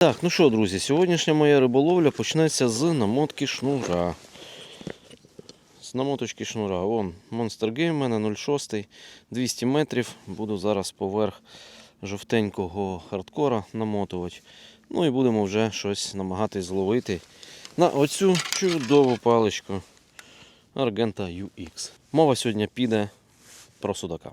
Так, ну що, друзі, сьогоднішня моя риболовля почнеться з намотки шнура. З намоточки шнура. Вон, Monster Game у мене 06, 200 метрів. Буду зараз поверх жовтенького хардкора намотувати. Ну і будемо вже щось намагатись зловити на оцю чудову паличку Argenta UX. Мова сьогодні піде про судака.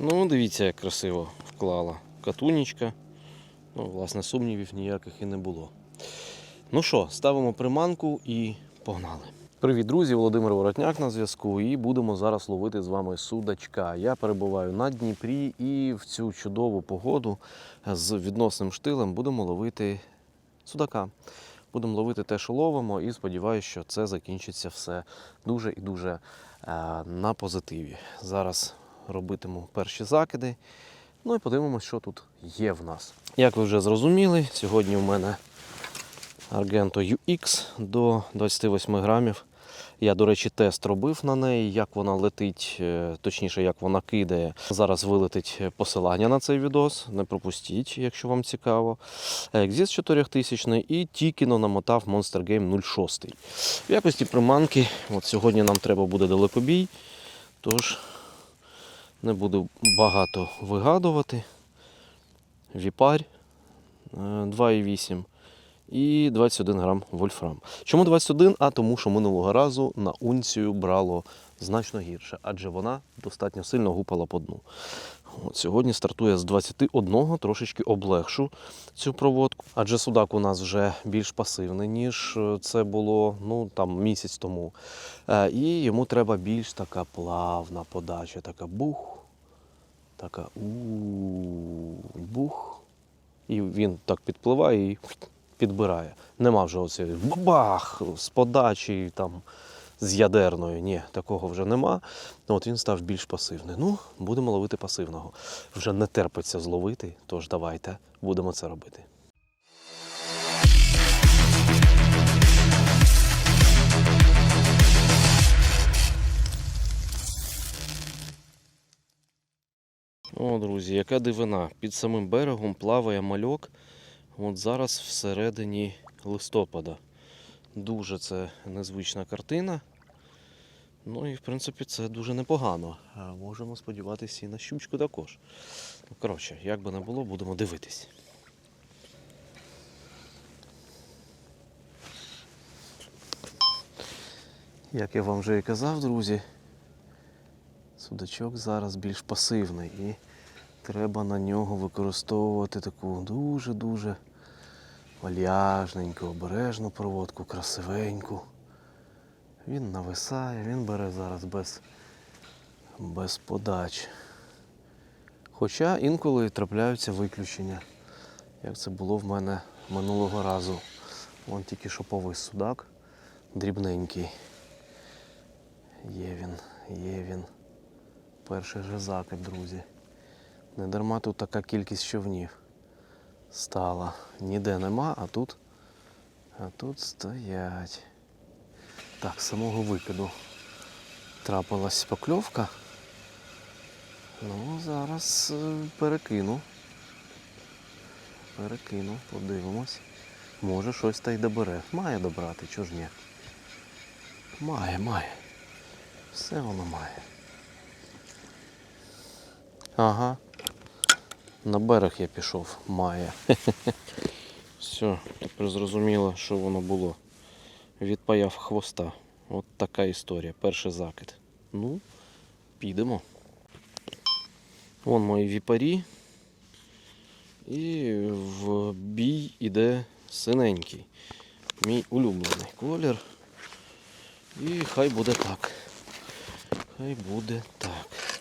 Ну, дивіться, як красиво вклала катунічка. Ну, власне, сумнівів ніяких і не було. Ну що, ставимо приманку і погнали. Привіт, друзі! Володимир Воротняк на зв'язку. І будемо зараз ловити з вами судачка. Я перебуваю на Дніпрі і в цю чудову погоду з відносним штилем будемо ловити судака. Будемо ловити те, що ловимо, і сподіваюся, що це закінчиться все дуже і дуже е, на позитиві. Зараз робитиму перші закиди. Ну і подивимось, що тут є в нас. Як ви вже зрозуміли, сьогодні у мене Argento UX до 28 грамів. Я, до речі, тест робив на неї, як вона летить, е, точніше, як вона кидає. Зараз вилетить посилання на цей відос. Не пропустіть, якщо вам цікаво. Exist 4000 і Тікіно намотав Monster Game 06. В якості приманки, от сьогодні нам треба буде далекобій, тож не буду багато вигадувати. Віпарь е, 2,8 і 21 грам вольфрам. Чому 21? А тому, що минулого разу на унцію брало значно гірше, адже вона достатньо сильно гупала по дну. От сьогодні стартує з 21, трошечки облегшу цю проводку, адже судак у нас вже більш пасивний, ніж е, це було ну, там, місяць тому. Е, І йому треба більш така плавна подача, така бух, така бух. І він так підпливає і підбирає. Нема вже оцей бабах з подачі там з ядерною. Ні, такого вже нема. Ну, От він став більш пасивний. Ну, будемо ловити пасивного. Вже не терпиться зловити, тож давайте будемо це робити. О, друзі, яка дивина. Під самим берегом плаває мальок. От зараз всередині листопада. Дуже це незвична картина. Ну і в принципі це дуже непогано. Можемо сподіватися і на щучку також. Ну, коротше, як би не було, будемо дивитись. Як я вам вже і казав, друзі, судачок зараз більш пасивний і треба на нього використовувати таку дуже-дуже вальяжненьку, обережну проводку, красивеньку. Він нависає, він бере зараз без, без подач. Хоча інколи трапляються виключення, як це було в мене минулого разу. Вон тільки що повис судак, дрібненький. Є він, є він. Перший закид, друзі. Не дарма тут така кількість човнів стала. Ніде нема, а тут, а тут стоять. Так, з самого викиду трапилась покльовка. Ну, зараз е, перекину. Перекину, подивимось. Може щось та й добере. Має добрати, чого ж ні? Має, має. Все воно має. Ага. На берег я пішов, має. Все, тепер зрозуміло, що воно було. Відпаяв хвоста. От така історія. Перший закид. Ну, підемо. Вон мої віпарі. І в бій іде синенький. Мій улюблений колір. І хай буде так. Хай буде так.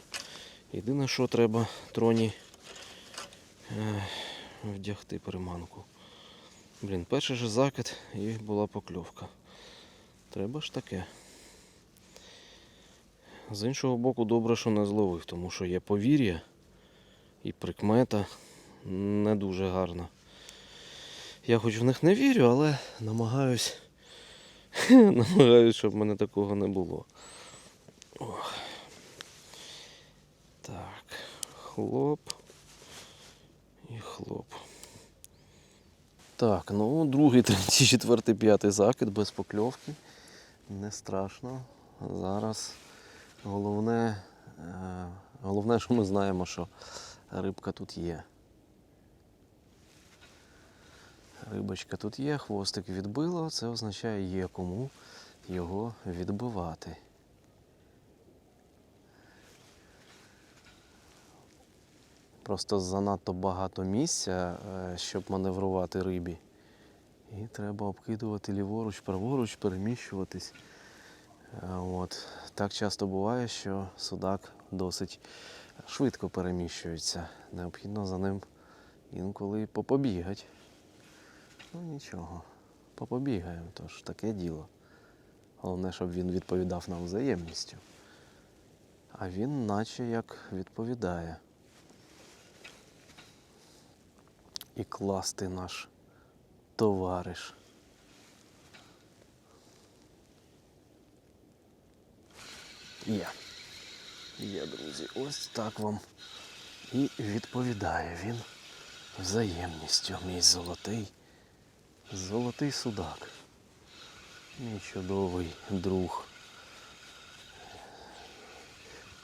Єдине, що треба троні вдягти приманку. Блін, перший же закид і була покльовка. Треба ж таке. З іншого боку, добре, що не зловив, тому що є повір'я і прикмета не дуже гарна. Я хоч в них не вірю, але намагаюсь Намагаюсь, щоб в мене такого не було. Ох. Так, хлоп. І хлоп. Так, ну другий, третій, четвертий, п'ятий закид без покльовки. Не страшно. Зараз головне, е, головне, що ми знаємо, що рибка тут є. Рибочка тут є, хвостик відбило, це означає є кому його відбивати. Просто занадто багато місця, е, щоб маневрувати рибі. І треба обкидувати ліворуч, праворуч, переміщуватись. Е, От. Так часто буває, що судак досить швидко переміщується. Необхідно за ним інколи попобігати. Ну нічого, попобігаємо, тож таке діло. Головне, щоб він відповідав нам взаємністю. А він наче як відповідає. І класти наш товариш. Є. Є, друзі, ось так вам і відповідає він взаємністю, мій золотий, золотий судак. Мій чудовий друг.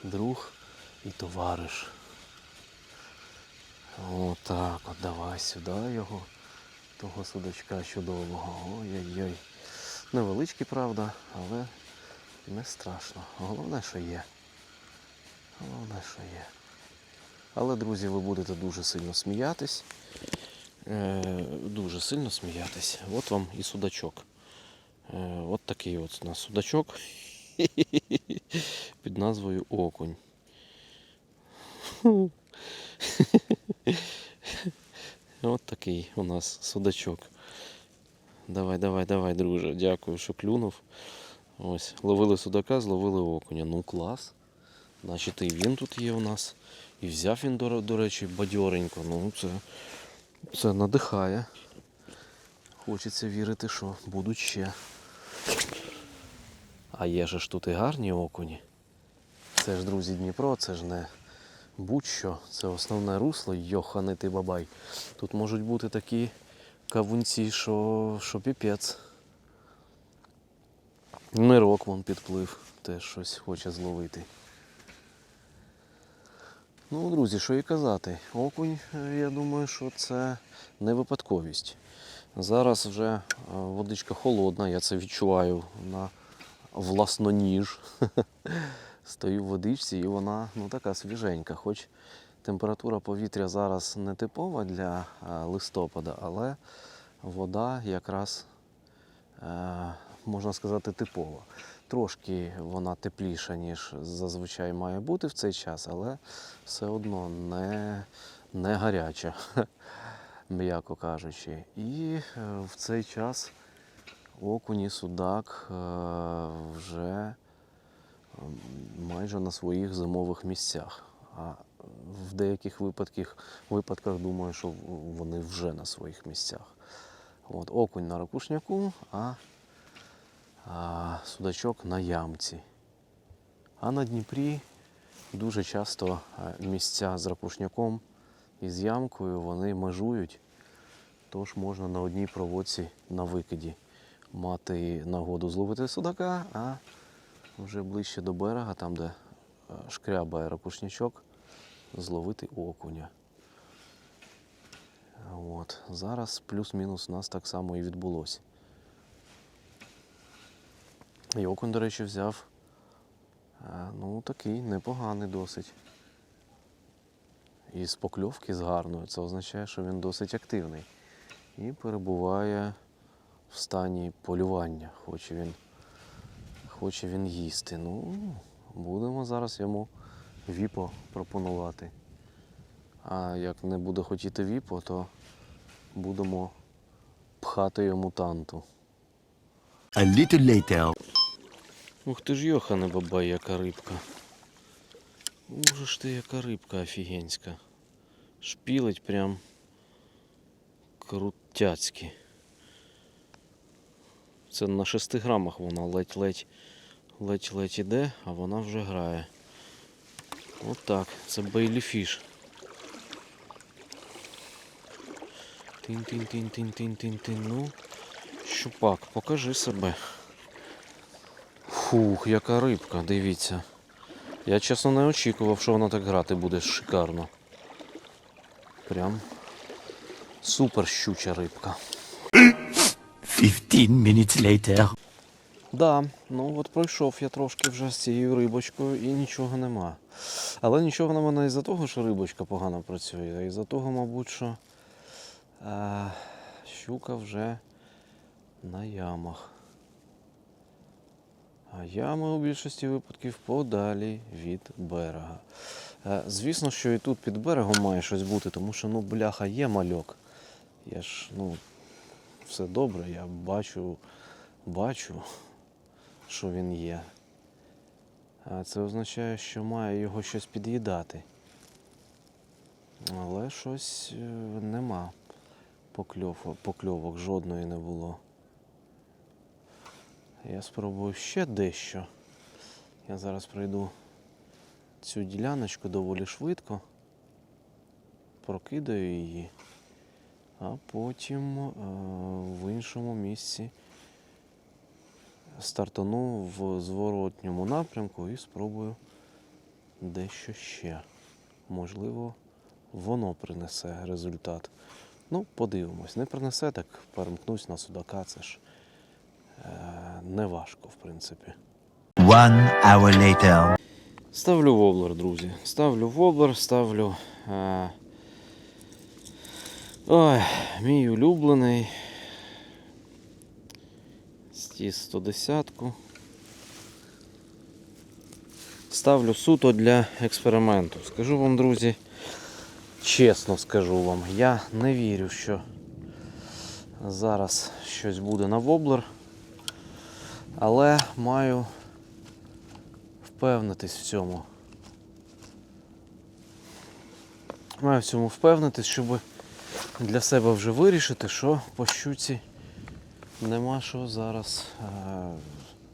Друг і товариш. Отак, от давай сюди його, того судачка чудового. Ой-ой-ой. Невеличкий, правда, але не страшно. Головне, що є. Головне, що є. Але, друзі, ви будете дуже сильно сміятись. Е, дуже сильно сміятись. От вам і судачок. Е, от такий от у нас судачок під назвою Окунь. От такий у нас судачок. Давай, давай, давай, друже. Дякую, що клюнув. Ось, ловили судака, зловили окуня. Ну клас. Значить, і він тут є у нас. І взяв він, до, до речі, бадьоренько. Ну, це, це надихає. Хочеться вірити, що будуть ще. А є ж тут і гарні окуні. Це ж, друзі, Дніпро, це ж не будь-що. Це основне русло, йоханий ти бабай. Тут можуть бути такі кавунці, що, що піпець. Мирок вон підплив, теж щось хоче зловити. Ну, друзі, що і казати. Окунь, е, я думаю, що це не випадковість. Зараз вже е, водичка холодна, я це відчуваю на власноніж. Стою в водичці і вона ну, така свіженька. Хоч температура повітря зараз не типова для е, листопада, але вода якраз е, можна сказати, типова. Трошки вона тепліша, ніж зазвичай має бути в цей час, але все одно не, не гаряча, м'яко кажучи. І е, в цей час окунь і судак вже майже на своїх зимових місцях. А в деяких випадках, випадках думаю, що вони вже на своїх місцях. От, окунь на ракушняку, а а судачок на ямці. А на Дніпрі дуже часто е, місця з ракушняком і з ямкою вони межують, тож можна на одній проводці на викиді мати нагоду зловити судака, а вже ближче до берега, там де е, шкрябає ракушнячок, зловити окуня. От. Зараз плюс-мінус у нас так само і відбулося. І окунь, до речі, взяв. е, Ну, такий непоганий досить. І з покльовки з гарною. Це означає, що він досить активний. І перебуває в стані полювання. Хоче він, хоче він їсти. Ну, будемо зараз йому віпо пропонувати. А як не буде хотіти віпо, то будемо пхати йому танту. A little later. Ух ти ж йохане бабай, яка рибка. Боже ж ти, яка рибка офігенська. Шпілить прям крутяцьки. Це на 6 грамах вона ледь-ледь ледь-ледь іде, а вона вже грає. Отак, це Бейлі Фіш. Тин-тин-тин-тин-тин-тин-тин. Ну, щупак, покажи себе. Фух, яка рибка, дивіться. Я чесно не очікував, що вона так грати буде шикарно. Прям супер щуча рибка. 15 minutes later. Да, ну от пройшов я трошки вже з цією рибочкою і нічого нема. Але нічого нема не із-за того, що рибочка погано працює, а із-за того, мабуть, що е, щука вже на ямах. А ями у більшості випадків подалі від берега. Е, звісно, що і тут під берегом має щось бути, тому що ну бляха є мальок. Я ж, ну, все добре, я бачу, бачу що він є. А це означає, що має його щось під'їдати. Але щось е, нема. Покльов, покльовок жодної не було. Я спробую ще дещо. Я зараз пройду цю діляночку доволі швидко, прокидаю її, а потім е, в іншому місці стартану в зворотньому напрямку і спробую дещо ще. Можливо, воно принесе результат. Ну, подивимось. Не принесе, так перемкнусь на судака. Це ж е, не важко, в принципі. One hour later. Ставлю воблер, друзі. Ставлю воблер, ставлю. Е... Ой, мій улюблений. Стіс 110. Ставлю суто для експерименту. Скажу вам, друзі, чесно скажу вам, я не вірю, що зараз щось буде на воблер, але маю впевнитись в цьому. Маю в цьому впевнитись, щоб для себе вже вирішити, що по щуці нема що зараз е,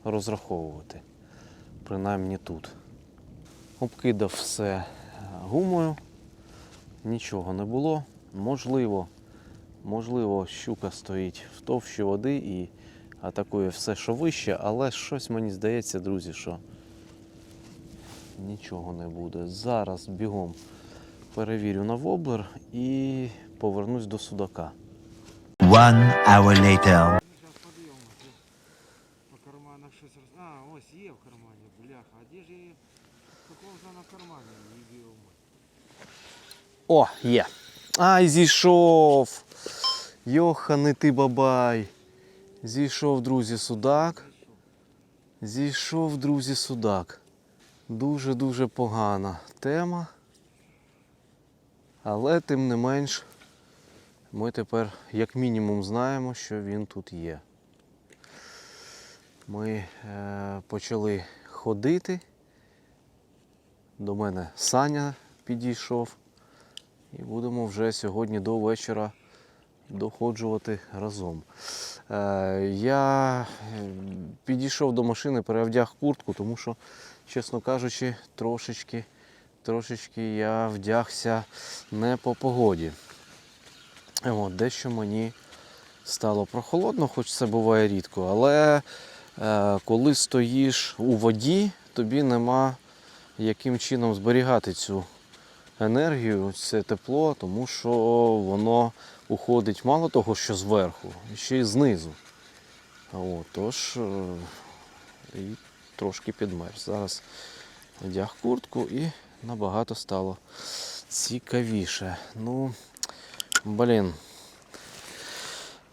розраховувати. Принаймні тут. Обкидав все е, гумою, нічого не було. Можливо, можливо, щука стоїть в товщі води і атакує все, що вище, але щось мені здається, друзі, що нічого не буде. Зараз бігом перевірю на воблер і повернусь до судака. One hour later. Зараз подивимося. По карманах щось роз... А, ось є в кармані, бляха. А де ж її? Такого ж вона в кармані її бігом. О, є. Ай, зійшов. Йоханий ти бабай. Зійшов, друзі, судак. Зійшов, друзі, судак. Дуже-дуже погана тема. Але тим не менш, ми тепер як мінімум знаємо, що він тут є. Ми е, почали ходити. До мене Саня підійшов. І будемо вже сьогодні до вечора доходжувати разом. Е, я е, підійшов до машини, переодяг куртку, тому що, чесно кажучи, трошечки, трошечки я вдягся не по погоді. От, дещо мені стало прохолодно, хоч це буває рідко, але е, коли стоїш у воді, тобі нема яким чином зберігати цю енергію, це тепло, тому що воно уходить мало того, що зверху, ще й знизу. От, тож е, і трошки підмерз. Зараз одяг куртку і набагато стало цікавіше. Ну, блін.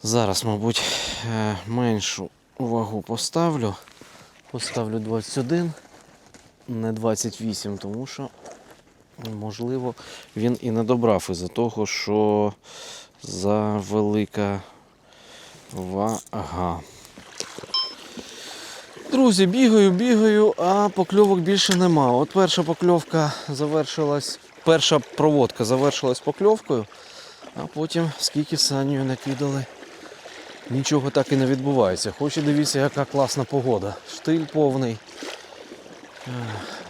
Зараз, мабуть, е, меншу вагу поставлю. Поставлю 21, не 28, тому що Можливо, він і не добрав із-за того, що за велика вага. Друзі, бігаю, бігаю, а покльовок більше нема. От перша покльовка завершилась, перша проводка завершилась покльовкою, а потім скільки санію накидали нічого так і не відбувається. Хоч і дивіться, яка класна погода. Штиль повний.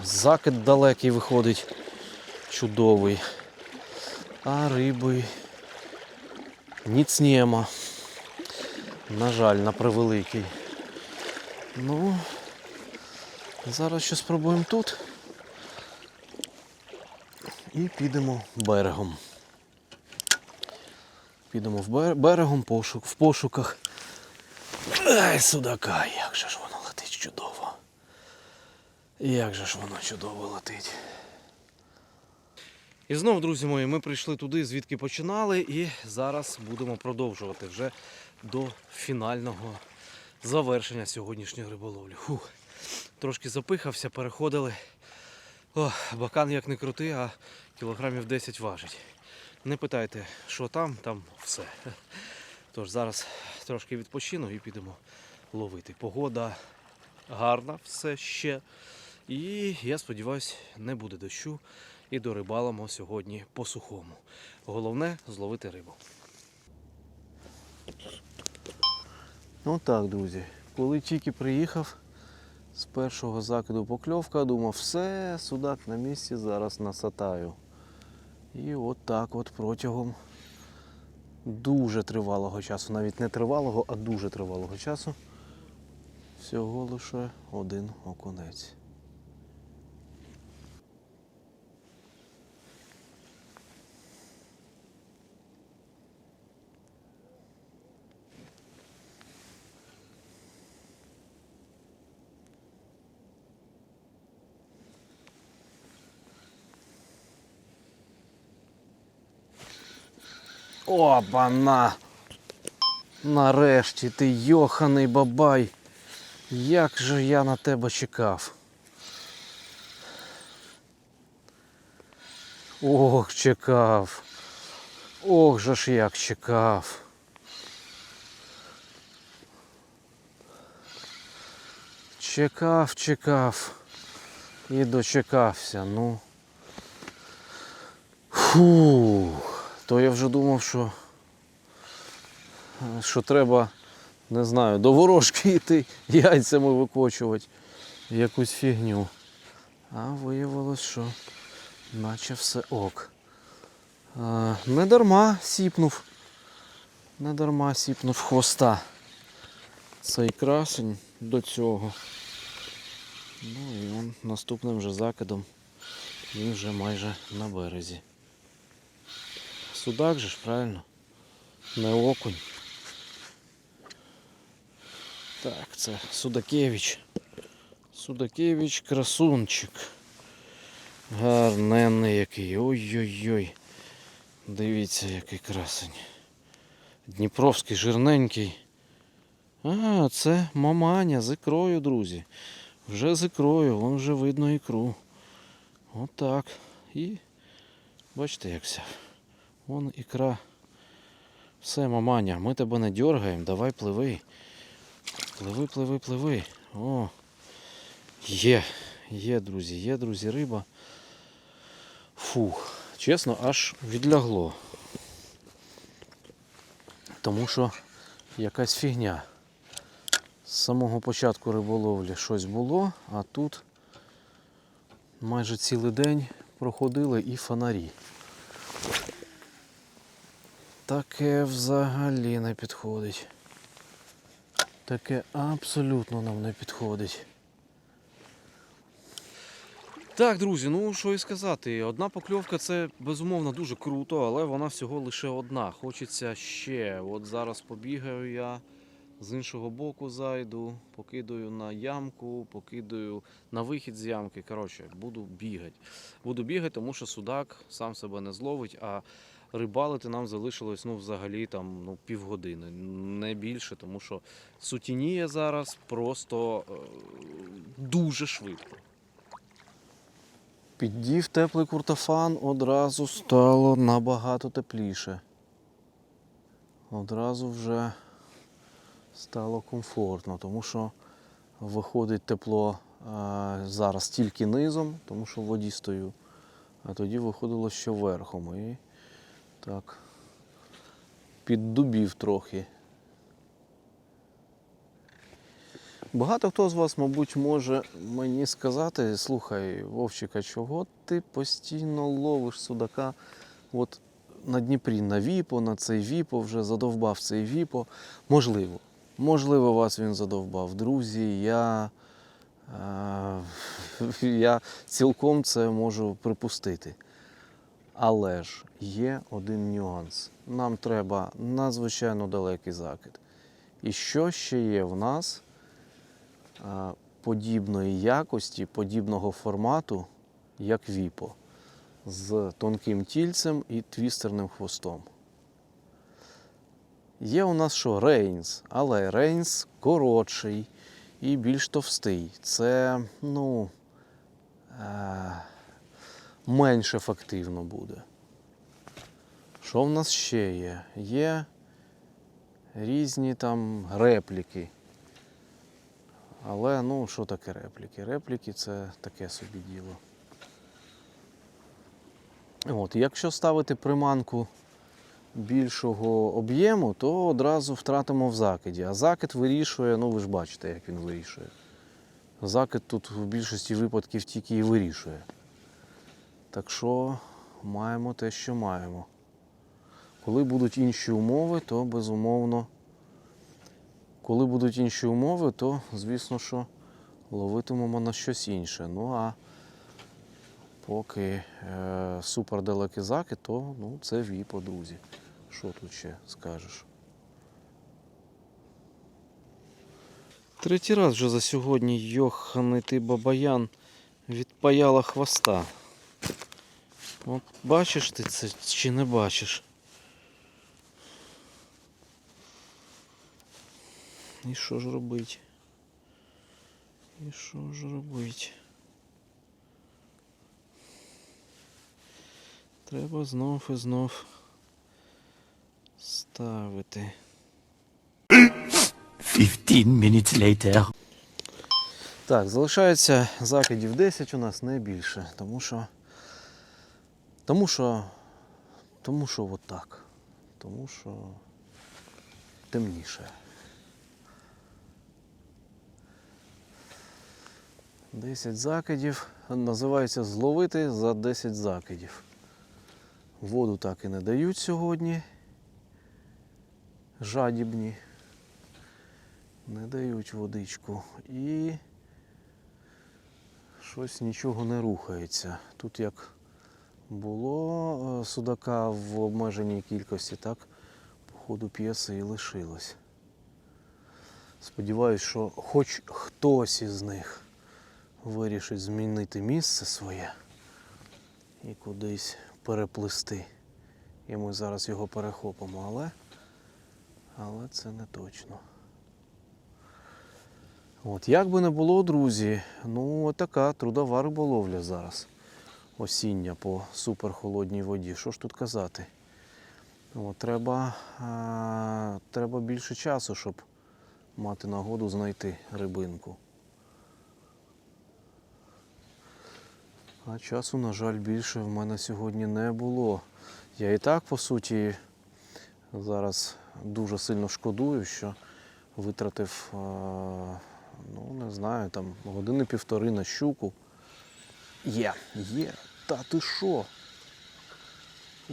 Закид далекий виходить. Чудовий. А риби ніц. На жаль, на превеликий. Ну, зараз що спробуємо тут. І підемо берегом. Підемо в берегом в пошуках. Ай, судака, як же ж. Як же ж воно чудово летить. І знов, друзі мої, ми прийшли туди, звідки починали, і зараз будемо продовжувати вже до фінального завершення сьогоднішньої риболовлі. Фух. Трошки запихався, переходили. О, бакан як не крути, а кілограмів 10 важить. Не питайте, що там, там все. Тож зараз трошки відпочину і підемо ловити. Погода гарна все ще. І я сподіваюся, не буде дощу і дорибалимо сьогодні по сухому. Головне зловити рибу. Ну так, друзі. Коли тільки приїхав з першого закиду покльовка, думав, все, судак на місці, зараз насатаю. І от так от протягом дуже тривалого часу, навіть не тривалого, а дуже тривалого часу. Всього лише один окунець. Опана! Нарешті ти йоханий бабай. Як же я на тебе чекав. Ох, чекав. Ох же ж як чекав. Чекав, чекав і дочекався. Ну. Фу. То я вже думав, що, що треба, не знаю, до ворожки йти, яйцями викочувати якусь фігню. А виявилось, що наче все ок. А, не дарма сіпнув. Не дарма сіпнув хвоста. Цей красень до цього. Ну і он наступним вже закидом він вже майже на березі. Судак же ж, правильно? Не окунь. Так, це Судакевич. Судакевич красунчик. Гарненний який. Ой-ой-ой. Дивіться, який красень. Дніпровський, жирненький. А, це маманя з ікрою, друзі. Вже з ікрою, вон вже видно ікру. Отак. І бачите, як все. Вон ікра. Все, маманя, ми тебе не дергаємо, давай пливи. Пливи, пливи, пливи. О. Є, є, друзі, є, друзі, риба. Фух, чесно, аж відлягло. Тому що якась фігня. З самого початку риболовлі щось було, а тут майже цілий день проходили і фонарі. Таке взагалі не підходить. Таке абсолютно нам не підходить. Так, друзі, ну що і сказати. Одна покльовка це безумовно дуже круто, але вона всього лише одна. Хочеться ще. От зараз побігаю я, з іншого боку зайду, покидаю на ямку, покидаю на вихід з ямки. Коротше, буду бігати. Буду бігати, тому що судак сам себе не зловить, а рибалити нам залишилось ну, взагалі там, ну, півгодини, не більше, тому що сутініє зараз просто е, дуже швидко. Піддів теплий куртофан, одразу стало набагато тепліше. Одразу вже стало комфортно, тому що виходить тепло а, зараз тільки низом, тому що в воді стою. А тоді виходило що верхом. І так піддубів трохи. Багато хто з вас, мабуть, може мені сказати, слухай, Вовчика, чого ти постійно ловиш судака от на Дніпрі, на Віпо, на цей Віпо, вже задовбав цей Віпо. Можливо, можливо, вас він задовбав. Друзі, я, е, я цілком це можу припустити. Але ж є один нюанс. Нам треба надзвичайно далекий закид. І що ще є в нас подібної якості, подібного формату, як Віпо, з тонким тільцем і твістерним хвостом? Є у нас що Рейнс, але Рейнс коротший і більш товстий. Це, ну, е, менш ефективно буде. Що в нас ще є? Є різні там репліки. Але ну, що таке репліки? Репліки це таке собі діло. От, якщо ставити приманку більшого об'єму, то одразу втратимо в закиді. А закид вирішує, ну ви ж бачите, як він вирішує. Закид тут в більшості випадків тільки і вирішує. Так що маємо те, що маємо. Коли будуть інші умови, то безумовно. Коли будуть інші умови, то звісно, що ловитимемо на щось інше. Ну а поки е, супердалекий закид, то ну, це віпо, друзі. Що тут ще скажеш? Третій раз вже за сьогодні йоханий ти бабаян відпаяла хвоста. От бачиш ти це чи не бачиш? І що ж робить? І що ж робить? Треба знов і знов ставити. 15 minutes later. Так, залишається закидів 10 у нас не більше, тому що. Тому що. Тому що от так. Тому що темніше. 10 закидів. Називається зловити за 10 закидів. Воду так і не дають сьогодні. Жадібні. Не дають водичку. І щось нічого не рухається. Тут як було е, судака в обмеженій кількості, так по ходу п'єси і лишилось. Сподіваюсь, що хоч хтось із них вирішить змінити місце своє і кудись переплисти. І ми зараз його перехопимо, але, але це не точно. От, як би не було, друзі, ну така трудова риболовля зараз. Осіння по суперхолодній воді. Що ж тут казати? От, треба, а, треба більше часу, щоб мати нагоду знайти рибинку. А часу, на жаль, більше в мене сьогодні не було. Я і так, по суті, зараз дуже сильно шкодую, що витратив, а, ну не знаю, там години півтори на щуку. Є, є. Та ти що?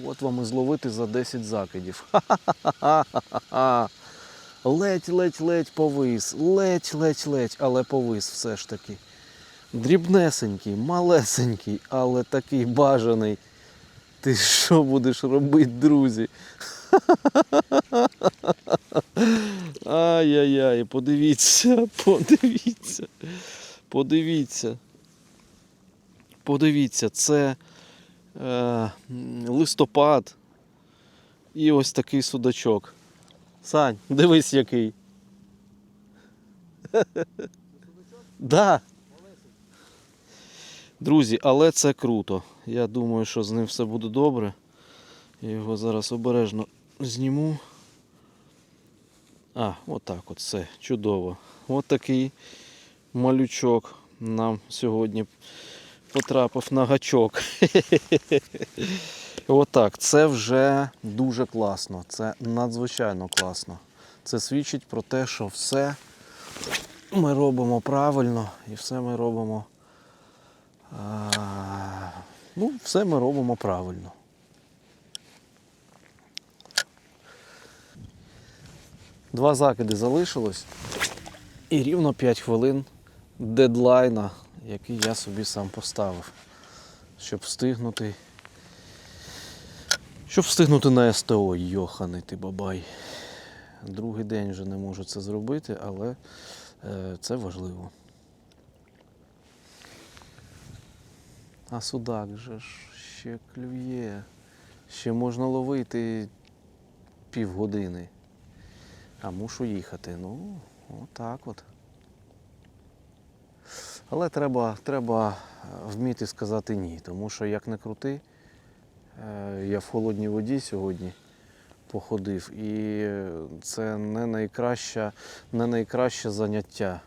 От вам і зловити за 10 закидів. Ха-ха-ха-ха-ха-ха. Ледь, ледь, ледь повис. Ледь, ледь, ледь, але повис все ж таки. Дрібнесенький, малесенький, але такий бажаний. Ти що будеш робити, друзі? Ай-яй-яй, подивіться, подивіться, подивіться. Подивіться, це е, листопад і ось такий судачок. Сань, дивись який. Да. Друзі, але це круто. Я думаю, що з ним все буде добре. Я його зараз обережно зніму. А, отак от все, чудово. От такий малючок нам сьогодні потрапив на гачок. Отак, це вже дуже класно. Це надзвичайно класно. Це свідчить про те, що все ми робимо правильно і все ми робимо. А, ну, все ми робимо правильно. Два закиди залишилось. І рівно 5 хвилин дедлайна, який я собі сам поставив, щоб встигнути. Щоб встигнути на СТО, йоханий ти бабай. Другий день вже не можу це зробити, але е, це важливо. А судак же ж ще клює. Ще можна ловити півгодини. А мушу їхати. Ну, отак от. Але треба, треба е, вміти сказати ні, тому що як не крути, е, я в холодній воді сьогодні походив, і це не найкраще, не найкраще заняття,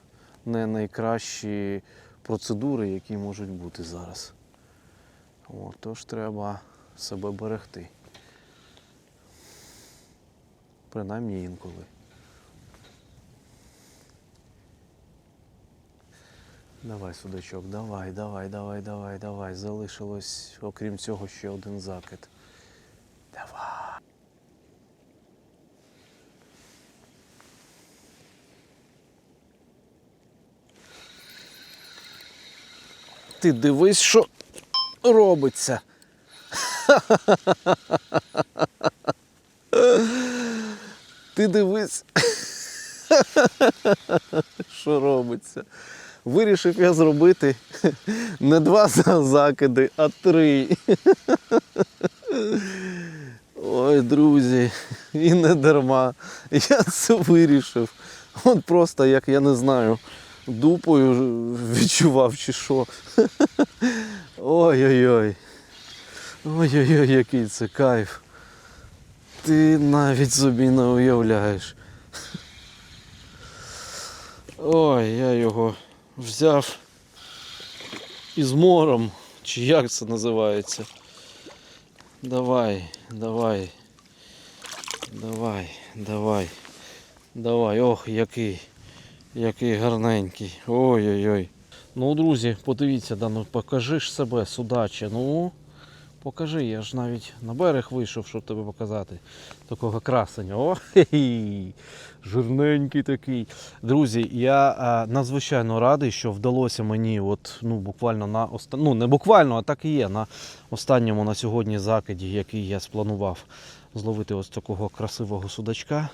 не найкращі процедури, які можуть бути зараз. От, тож треба себе берегти. Принаймні інколи. Давай, судачок, давай, давай, давай, давай, давай. Залишилось, окрім цього, ще один закид. Давай. Ти дивись, що робиться. Ти дивись, що робиться. Вирішив я зробити не два закиди, а три. Ой, друзі, і не дарма. Я це вирішив. От просто, як я не знаю, дупою відчував чи що. Ой-ой-ой. Ой-ой-ой, який це кайф. Ти навіть собі не уявляєш. Ой, я його взяв із мором, чи як це називається. Давай, давай. Давай, давай. Давай, ох, який. Який гарненький. Ой-ой-ой. Ну, друзі, подивіться, да, ну покажи ж себе, судаче. Ну, покажи, я ж навіть на берег вийшов, щоб тебе показати. Такого красення. О, хе-хі. жирненький такий. Друзі, я е, надзвичайно радий, що вдалося мені, от, ну, буквально на оста... ну, не буквально, а так і є, на останньому на сьогодні закиді, який я спланував зловити ось такого красивого судачка.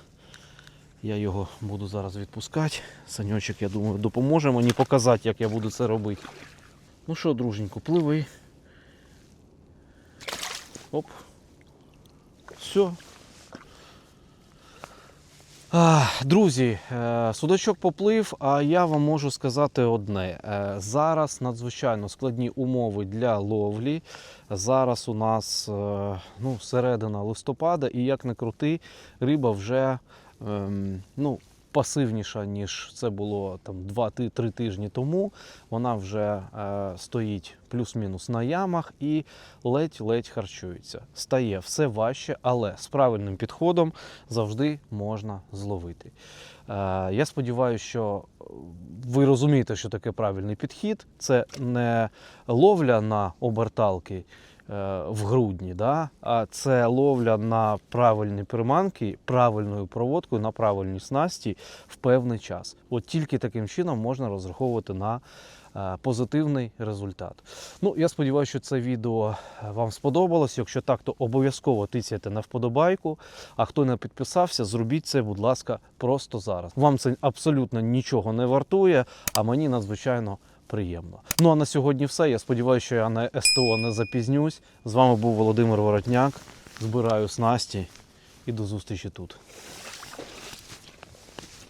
Я його буду зараз відпускати. Саньочок, я думаю, допоможе мені показати, як я буду це робити. Ну що, друженько, пливи. Оп. Все. Друзі, е, судачок поплив, а я вам можу сказати одне. Е, Зараз надзвичайно складні умови для ловлі. Зараз у нас е, ну, середина листопада, і як не крути, риба вже ем, ну, пасивніша, ніж це було там 2-3 тижні тому. Вона вже е, стоїть плюс-мінус на ямах і ледь-ледь харчується. Стає все важче, але з правильним підходом завжди можна зловити. Е, я сподіваюся, що ви розумієте, що таке правильний підхід. Це не ловля на оберталки е, в грудні, да? а це ловля на правильні приманки, правильною проводкою, на правильній снасті в певний час. От тільки таким чином можна розраховувати на е, позитивний результат. Ну, я сподіваюся, що це відео вам сподобалось. Якщо так, то обов'язково тицяйте на вподобайку. А хто не підписався, зробіть це, будь ласка, просто зараз. Вам це абсолютно нічого не вартує, а мені надзвичайно приємно. Ну а на сьогодні все. Я сподіваюся, що я на СТО не запізнюсь. З вами був Володимир Воротняк. Збираю снасті і до зустрічі тут.